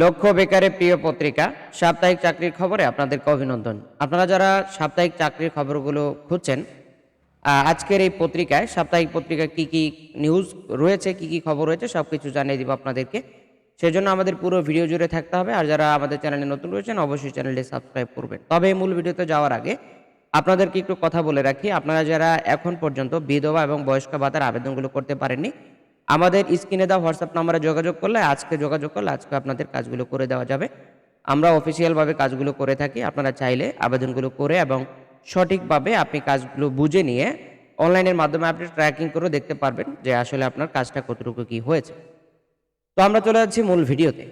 লক্ষ্য বেকারের প্রিয় পত্রিকা, সাপ্তাহিক চাকরির খবরে আপনাদেরকে অভিনন্দন। আপনারা যারা সাপ্তাহিক চাকরির খবরগুলো খুঁজছেন আজকের এই পত্রিকায় সাপ্তাহিক পত্রিকায় কি কি নিউজ রয়েছে, কি কি খবর রয়েছে সব কিছু জানিয়ে দিব আপনাদেরকে। সেজন্য আমাদের পুরো ভিডিও জুড়ে থাকতে হবে। আর যারা আমাদের চ্যানেলে নতুন রয়েছেন, অবশ্যই চ্যানেলটি সাবস্ক্রাইব করবেন। তবে মূল ভিডিওতে যাওয়ার আগে আপনাদেরকে একটু কথা বলে রাখি। আপনারা যারা এখন পর্যন্ত বিধবা এবং বয়স্ক ভাতার আবেদনগুলো করতে পারেননি আমাদের স্ক্রিনে দেওয়া হোয়াটসঅ্যাপ নাম্বারে যোগাযোগ করলে আজকে যোগাযোগ করলে আজকে আপনাদের কাজগুলো করে দেওয়া যাবে। আমরা অফিসিয়ালভাবে কাজগুলো করে থাকি, আপনারা চাইলে আবেদনগুলো করে এবং সঠিকভাবে আপনি কাজগুলো বুঝে নিয়ে অনলাইনের মাধ্যমে আপনি ট্র্যাকিং করে দেখতে পারবেন যে আসলে আপনার কাজটা কতটুকু কি হয়েছে। তো আমরা চলে যাচ্ছি মূল ভিডিওতে।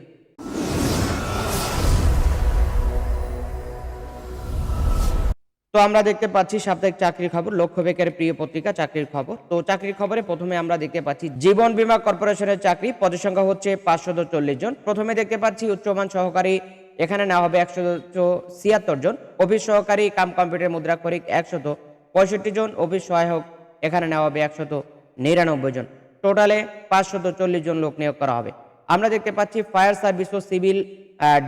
তো আমরা দেখতে পাচ্ছি সাপ্তাহিক চাকরির খবর লক্ষ্য বেকারের প্রিয় পত্রিকা, চাকরির খবর। তো চাকরির খবরে প্রথমে আমরা দেখতে পাচ্ছি, জীবন বীমা কর্পোরেশনের চাকরি পদের সংখ্যা হচ্ছে পাঁচশত চল্লিশ জন। প্রথমে দেখতে পাচ্ছি উচ্চমান সহকারী, এখানে নেওয়া হবে একশো ছিয়াত্তর জন। অফিস সহকারী, কাম কম্পিউটার মুদ্রা মুদ্রাক্ষরিক একশত পঁয়ষট্টি জন। অফিস সহায়ক, এখানে নেওয়া হবে একশত নিরানব্বই জন। টোটালে পাঁচশত চল্লিশ জন লোক নিয়োগ করা হবে। আমরা দেখতে পাচ্ছি ফায়ার সার্ভিস ও সিভিল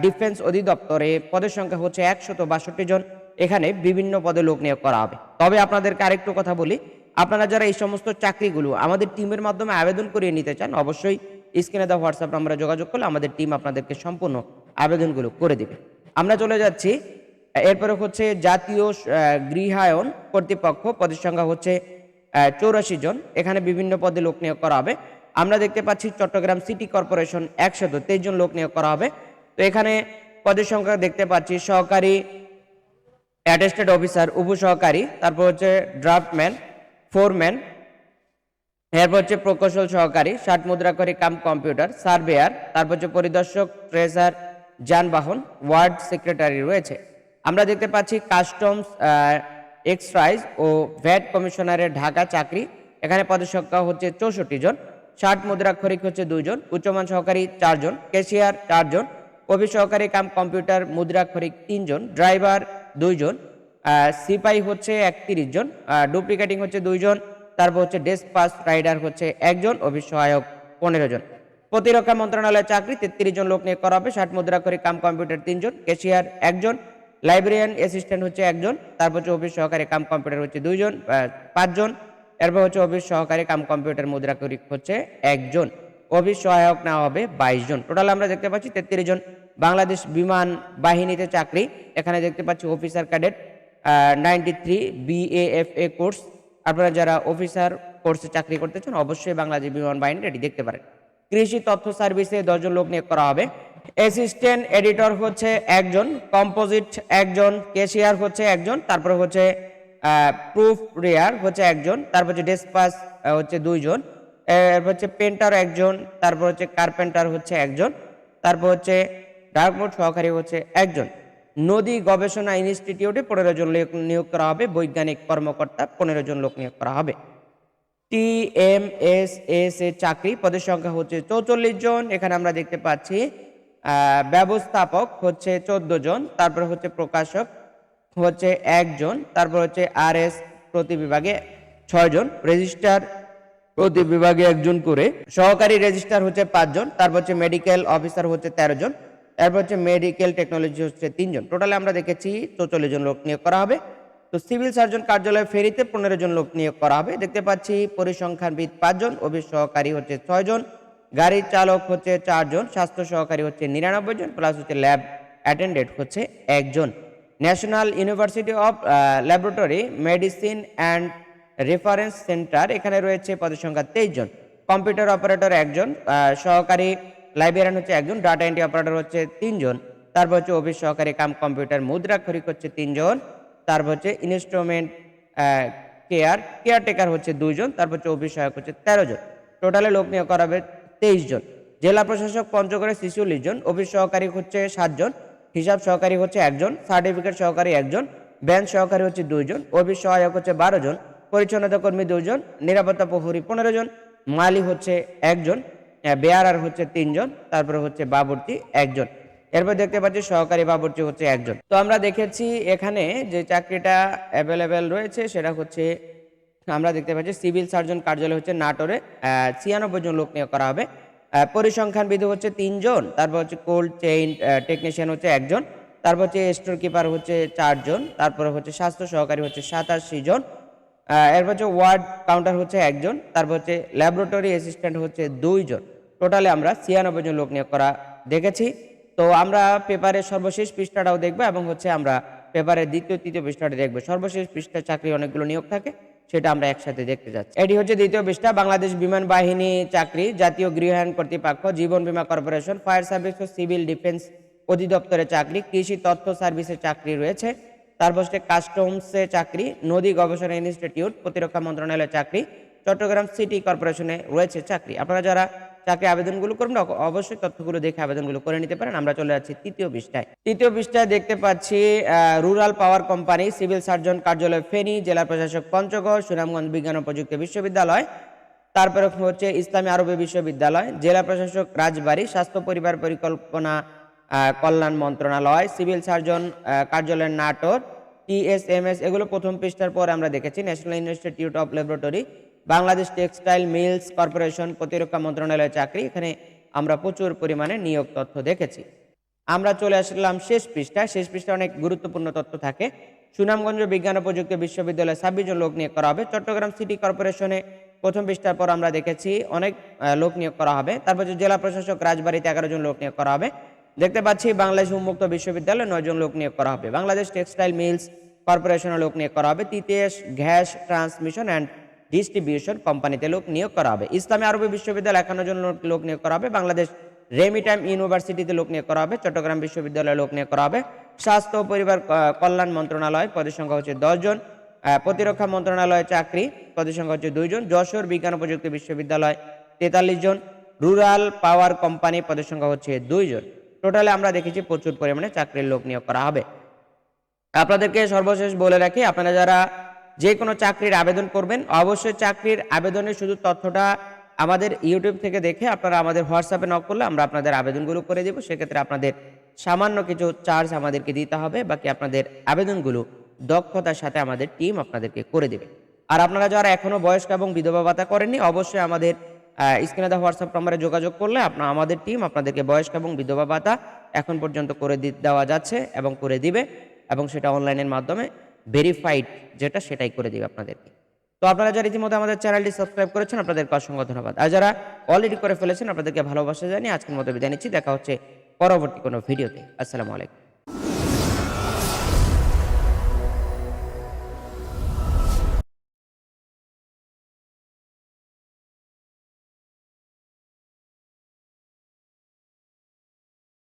ডিফেন্স অধিদপ্তরে পদের সংখ্যা হচ্ছে একশত বাষট্টি জন। এখানে বিভিন্ন পদে লোক নিয়োগ করা হবে। তবে আপনাদেরকে আরেকটু কথা বলি। আপনারা যারা এই সমস্ত চাকরিগুলো আমাদের টিমের মাধ্যমে আবেদন করিয়ে নিতে চান, অবশ্যই স্ক্রিনে দেওয়া হোয়াটসঅ্যাপ নাম্বারে যোগাযোগ করলে আমাদের টিম আপনাদেরকে সম্পূর্ণ আবেদনগুলো করে দিবে। আমরা চলে যাচ্ছি। এরপরে হচ্ছে জাতীয় গৃহায়ন কর্তৃপক্ষ, পদের সংখ্যা হচ্ছে চৌরাশি জন। এখানে বিভিন্ন পদে লোক নিয়োগ করা হবে। আমরা দেখতে পাচ্ছি চট্টগ্রাম সিটি কর্পোরেশন একশত তেইশ জন লোক নিয়োগ করা হবে। তো এখানে পদের সংখ্যা দেখতে পাচ্ছি সহকারী অ্যাটেস্টেড অফিসার উপসহকারী তারপর হচ্ছে ড্রাফটম্যান ফোরম্যান এরপর হচ্ছে প্রকৌশল সহকারী, ষাট মুদ্রাকরী কাম কম্পিউটার সার্ভেয়ার তারপর হচ্ছে পরিদর্শক ট্রেজার যানবাহন ওয়ার্ড সেক্রেটারি রয়েছে। আমরা দেখতে পাচ্ছি কাস্টমস এক্সপ্রাইজ ও ভ্যাট কমিশনারের ঢাকা চাকরি। এখানে পদের সংখ্যা হচ্ছে চৌষট্টি জন, ষাট মুদ্রাক্ষরিক হচ্ছে দুইজন উচ্চমান সহকারী চারজন ক্যাশিয়ার চারজন অফিস সহকারী কাম কম্পিউটার মুদ্রাক্ষরিক তিনজন ড্রাইভার দুইজন সিপাই হচ্ছে একত্রিশ জন ডুপ্লিকেটিং হচ্ছে দুইজন, তারপর হচ্ছে ডেস্ক পাস রাইডার হচ্ছে একজন অফিস সহায়ক পনেরো জন। প্রতিরক্ষা মন্ত্রণালয়ের চাকরি তেত্রিশ জন লোক নিয়ে করা হবে, ষাট মুদ্রা করে কাম কম্পিউটার তিনজন ক্যাশিয়ার একজন, লাইব্রেরিয়ান অ্যাসিস্ট্যান্ট হচ্ছে একজন, তারপর হচ্ছে অফিস সহকারী কাম কম্পিউটার হচ্ছে দুইজন পাঁচজন, এরপর হচ্ছে অফিস সহকারী কাম কম্পিউটার মুদ্রা করি হচ্ছে একজন, অফিস সহায়ক নেওয়া হবে বাইশ জন। টোটাল আমরা দেখতে পাচ্ছি তেত্রিশ জন বাংলাদেশ বিমান বাহিনীতে চাকরি। এখানে দেখতে পাচ্ছি officer cadet ninety three BAFA course আপনারা যারা অফিসার কোর্সে চাকরি করতে চান, অবশ্যই বাংলাদেশ বিমান বাহিনীর এটি দেখতে পারেন। কৃষি তথ্য সার্ভিসে দশজন লোক নিয়োগ করা হবে। অ্যাসিস্ট্যান্ট এডিটর হচ্ছে একজন কম্পোজিট একজন ক্যাশিয়ার হচ্ছে একজন, তারপরে হচ্ছে প্রুফ রেয়ার হচ্ছে একজন, তারপর হচ্ছে ডেসপাস হচ্ছে দুইজন হচ্ছে পেন্টার একজন, তারপর হচ্ছে কার্পেন্টার হচ্ছে একজন, তারপর হচ্ছে ডার্ক সহকারী হচ্ছে একজন। নদী গবেষণা ইনস্টিটিউটে পনেরো জন লোক নিয়োগ করা হবে, বৈজ্ঞানিক কর্মকর্তা পনেরো জন লোক নিয়োগ করা হবে। টিএমএসএস এ চাকরি, পদের সংখ্যা হচ্ছে চৌচল্লিশ জন, এখানে আমরা দেখতে পাচ্ছি ব্যবস্থাপক হচ্ছে চোদ্দ জন, তারপর হচ্ছে প্রকাশক হচ্ছে একজন তারপর হচ্ছে আর এস প্রতি বিভাগে ছয়জন রেজিস্ট্রার প্রতি বিভাগে একজন করে, সহকারী রেজিস্ট্রার হচ্ছে পাঁচজন তারপর হচ্ছে মেডিকেল অফিসার হচ্ছে তেরো জন তারপর হচ্ছে মেডিকেল টেকনোলজি হচ্ছে তিনজন। টোটালে আমরা দেখেছি চৌচল্লিশ জন লোক নিয়োগ করা হবে। তো সিভিল সার্জন কার্যালয়ে ফেরিতে পনেরো জন লোক নিয়োগ করা হবে। দেখতে পাচ্ছি পরিসংখ্যানবিদ পাঁচজন, অফিস সহকারী হচ্ছে ছয়জন গাড়ির চালক হচ্ছে চারজন স্বাস্থ্য সহকারী হচ্ছে নিরানব্বই জন প্লাস হচ্ছে ল্যাব অ্যাটেন্ডেন্ট হচ্ছে একজন। National university of laboratory medicine and reference centre এখানে রয়েছে পদের সংখ্যা তেইশ জন। কম্পিউটার অপারেটর একজন সহকারী লাইব্রেরিয়ান হচ্ছে একজন ডাটা এন্ট্রি অপারেটর হচ্ছে তিনজন, তারপর হচ্ছে অফিস সহকারী কাম কম্পিউটার মুদ্রা মুদ্রাক্ষরিক হচ্ছে তিনজন, তারপর হচ্ছে ইনস্ট্রুমেন্ট কেয়ার কেয়ারটেকার হচ্ছে দুইজন তারপর হচ্ছে অফিস সহায়ক হচ্ছে তেরো জন টোটালে লোক নিয়োগ করা হবে তেইশ জন জেলা প্রশাসক পঞ্চগড়ে ছিচল্লিশ জন অফিস সহকারী হচ্ছে সাতজন, হিসাব সহকারী হচ্ছে একজন সার্টিফিকেট সহকারী একজন ব্যাংক সহকারী হচ্ছে দুইজন অফিস সহায়ক হচ্ছে বারো জন পরিচ্ছন্নতা কর্মী দুইজন, নিরাপত্তা প্রহরী পনেরো জন মালি হচ্ছে একজন বেয়ারার হচ্ছে তিনজন, তারপরে হচ্ছে বাবুর্চি একজন। এরপর দেখতে পাচ্ছি সহকারী বাবুর্চি হচ্ছে একজন। তো আমরা দেখেছি এখানে যে চাকরিটা অ্যাভেলেবেল রয়েছে, সেটা হচ্ছে, আমরা দেখতে পাচ্ছি সিভিল সার্জন কার্যালয় হচ্ছে নাটোরে ছিয়ানব্বই জন লোক নিয়োগ করা হবে। পরিসংখ্যান বিধু হচ্ছে তিনজন, তারপর হচ্ছে কোল্ড চেইন টেকনিশিয়ান হচ্ছে একজন, তারপর হচ্ছে স্টোর কিপার হচ্ছে চারজন, তারপরে হচ্ছে স্বাস্থ্য সহকারী হচ্ছে সাতাশি জন এরপর হচ্ছে ওয়ার্ড কাউন্টার হচ্ছে একজন, তারপর হচ্ছে ল্যাবরেটরি অ্যাসিস্ট্যান্ট হচ্ছে দুইজন। টোটালে আমরা ছিয়ানব্বই জন লোক নিয়োগ করা দেখেছি। তো আমরা পেপারের সর্বশেষ পৃষ্ঠাটাও দেখব এবং হচ্ছে আমরা পেপারের দ্বিতীয়, তৃতীয় পৃষ্ঠাটা দেখব। সর্বশেষ পৃষ্ঠায় চাকরি অনেকগুলো নিয়োগ থাকে, সেটা আমরা একসাথে দেখতে যাচ্ছি। এটি হচ্ছে দ্বিতীয় পৃষ্ঠা, বাংলাদেশ বিমান বাহিনী চাকরি, জাতীয় গৃহায়ণ কর্তৃপক্ষ, জীবন বীমা কর্পোরেশন, ফায়ার সার্ভিস ও সিভিল ডিফেন্স অধিদপ্তরের চাকরি, কৃষি তথ্য সার্ভিসের চাকরি রয়েছে। তারপর হচ্ছে কাস্টমসে চাকরি, নদী গবেষণা ইনস্টিটিউট, প্রতিরক্ষা মন্ত্রণালয়ের চাকরি, চট্টগ্রাম সিটি কর্পোরেশনে রয়েছে চাকরি। আপনারা যারা চাকরি আবেদনগুলো করবেন অবশ্যই তথ্যগুলো দেখে আবেদনগুলো করে নিতে পারেন। আমরা চলে যাচ্ছি তৃতীয় পৃষ্ঠায়। তৃতীয় পৃষ্ঠায় দেখতে পাচ্ছি rural power company civil surgeon কার্যালয় ফেনী, জেলা প্রশাসক পঞ্চগড়, সুনামগঞ্জ বিজ্ঞান ও প্রযুক্তি বিশ্ববিদ্যালয়। তারপরে হচ্ছে ইসলামী আরবি বিশ্ববিদ্যালয়, জেলা প্রশাসক রাজবাড়ী, স্বাস্থ্য পরিবার পরিকল্পনা কল্যাণ মন্ত্রণালয় সিভিল সার্জন কার্যালয় নাটোর টিএসএমএস এগুলো প্রথম পৃষ্ঠার পর আমরা দেখেছি। National institute of laboratory Bangladesh textile mills corporation প্রতিরক্ষা মন্ত্রণালয়ের চাকরি। এখানে আমরা প্রচুর পরিমাণে নিয়োগ তথ্য দেখেছি। আমরা চলে আসলাম শেষ পৃষ্ঠা শেষ পৃষ্ঠা অনেক গুরুত্বপূর্ণ তথ্য থাকে। সুনামগঞ্জ বিজ্ঞান ও প্রযুক্তি বিশ্ববিদ্যালয়ে ছাব্বিশ জন লোক নিয়োগ করা হবে। চট্টগ্রাম সিটি কর্পোরেশনে প্রথম পৃষ্ঠার পর আমরা দেখেছি অনেক লোক নিয়োগ করা হবে। তারপর জেলা প্রশাসক রাজবাড়িতে এগারো জন লোক নিয়োগ করা হবে। দেখতে পাচ্ছি বাংলাদেশ উন্মুক্ত বিশ্ববিদ্যালয়ে নয়জন লোক নিয়োগ করা হবে। বাংলাদেশ টেক্সটাইল মিলস কর্পোরেশনের লোক নিয়োগ করা হবে। Titas gas transmission and distribution কোম্পানিতে লোক নিয়োগ করা হবে। ইসলামী আরবি বিশ্ববিদ্যালয় একান্ন জন লোক- নিয়োগ করা হবে। বাংলাদেশ রেমিটাইম ইউনিভার্সিটিতে লোক নিয়োগ করা হবে। চট্টগ্রাম বিশ্ববিদ্যালয়ে লোক নিয়োগ করা হবে। স্বাস্থ্য ও পরিবার কল্যাণ মন্ত্রণালয় পদের সংখ্যা হচ্ছে দশজন প্রতিরক্ষা মন্ত্রণালয়ে চাকরি পদের সংখ্যা হচ্ছে দুইজন যশোর বিজ্ঞান প্রযুক্তি বিশ্ববিদ্যালয় তেতাল্লিশ জন। রুরাল পাওয়ার কোম্পানি পদের সংখ্যা হচ্ছে দুইজন টোটালে আমরা দেখেছি প্রচুর পরিমাণে চাকরির লোক নিয়োগ করা হবে। আপনাদেরকে সর্বশেষ বলে রাখি, আপনারা যারা যে কোনো চাকরির আবেদন করবেন, অবশ্যই চাকরির আবেদনের শুধু তথ্যটা আমাদের ইউটিউব থেকে দেখে আপনারা আমাদের হোয়াটসঅ্যাপে নক করলে আমরা আপনাদের আবেদনগুলো করে দেবো। সেক্ষেত্রে আপনাদের সামান্য কিছু চার্জ আমাদেরকে দিতে হবে, বাকি আপনাদের আবেদনগুলো দক্ষতার সাথে আমাদের টিম আপনাদেরকে করে দেবে। আর আপনারা যারা এখনও বয়স্ক এবং বিধবা ভাতা করেননি, অবশ্যই আমাদের স্ক্রিনে দেওয়া হোয়াটসঅ্যাপ নম্বরে যোগাযোগ করলে আপনার আমাদের টিম আপনাদেরকে বয়স্ক এবং বিধবা ভাতা এখন পর্যন্ত করে দেওয়া যাচ্ছে এবং করে দিবে এবং সেটা অনলাইনের মাধ্যমে ভেরিফাইড যেটা সেটাই করে দিবে আপনাদেরকে। তো আপনারা যারা ইতিমধ্যে আমাদের চ্যানেলটি সাবস্ক্রাইব করেছেন, আপনাদেরকে অসংখ্য ধন্যবাদ। আর যারা অলরেডি করে ফেলেছেন, আপনাদেরকে ভালোবাসা জানিয়ে আজকের মতো বিদায় নিচ্ছি। দেখা হচ্ছে পরবর্তী কোনো ভিডিওতে। আসসালামু আলাইকুম।